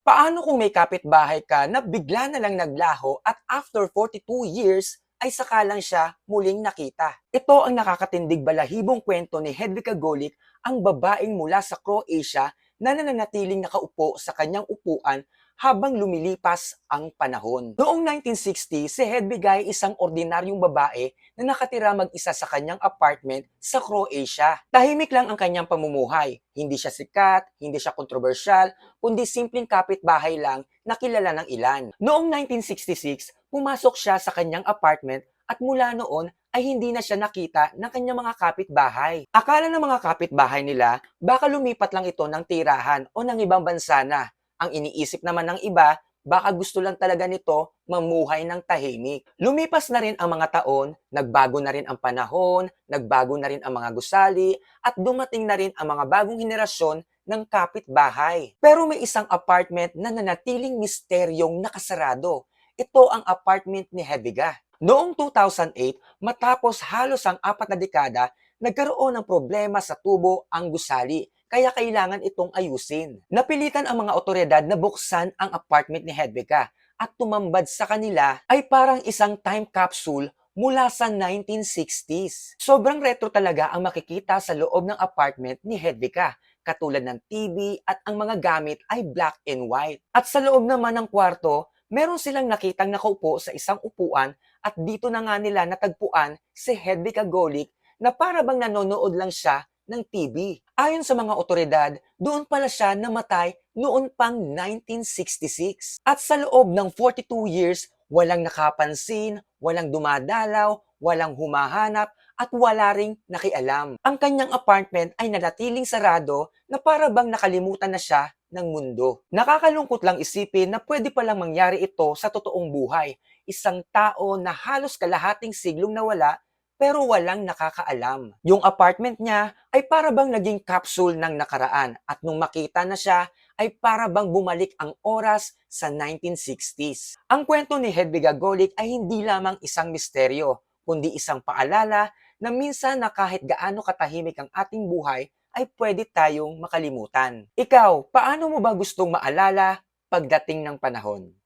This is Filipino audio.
Paano kung may kapitbahay ka na bigla na lang naglaho at after 42 years ay saka lang siya muling nakita? Ito ang nakakatindig balahibong kwento ni Hedvika Golik, ang babaeng mula sa Croatia na nananatiling nakaupo sa kanyang upuan habang lumilipas ang panahon. Noong 1960, si Hedvig ay isang ordinaryong babae na nakatira mag-isa sa kanyang apartment sa Croatia. Tahimik lang ang kanyang pamumuhay. Hindi siya sikat, hindi siya kontrobersyal, kundi simpleng kapitbahay lang na kilala ng ilan. Noong 1966, pumasok siya sa kanyang apartment at mula noon ay hindi na siya nakita ng kanyang mga kapitbahay. Akala ng mga kapitbahay nila, baka lumipat lang ito ng tirahan o ng ibang bansa na. Ang iniisip naman ng iba, baka gusto lang talaga nito mamuhay ng tahimik. Lumipas na rin ang mga taon, nagbago na rin ang panahon, nagbago na rin ang mga gusali, at dumating na rin ang mga bagong henerasyon ng kapitbahay. Pero may isang apartment na nanatiling misteryong nakasarado. Ito ang apartment ni Hedviga. Noong 2008, matapos halos ang apat na dekada, nagkaroon ng problema sa tubo ang gusali kaya kailangan itong ayusin. Napilitan ang mga otoridad na buksan ang apartment ni Hedvika at tumambad sa kanila ay parang isang time capsule mula sa 1960s. Sobrang retro talaga ang makikita sa loob ng apartment ni Hedvika katulad ng TV at ang mga gamit ay black and white. At sa loob naman ng kwarto, meron silang nakitang nakaupo sa isang upuan at dito na nga nila natagpuan si Hedvika Golik na para bang nanonood lang siya ng TV. Ayon sa mga otoridad, doon pala siya namatay noon pang 1966. At sa loob ng 42 years, walang nakapansin, walang dumadalaw, walang humahanap, at wala ring nakialam. Ang kanyang apartment ay nanatiling sarado na para bang nakalimutan na siya ng mundo. Nakakalungkot lang isipin na pwede palang mangyari ito sa totoong buhay. Isang tao na halos kalahating siglong nawala pero walang nakakaalam. Yung apartment niya ay para bang naging capsule ng nakaraan at nung makita na siya ay para bang bumalik ang oras sa 1960s. Ang kwento ni Hedviga Golik ay hindi lamang isang misteryo, kundi isang paalala na minsan na kahit gaano katahimik ang ating buhay ay pwede tayong makalimutan. Ikaw, paano mo ba gustong maalala pagdating ng panahon?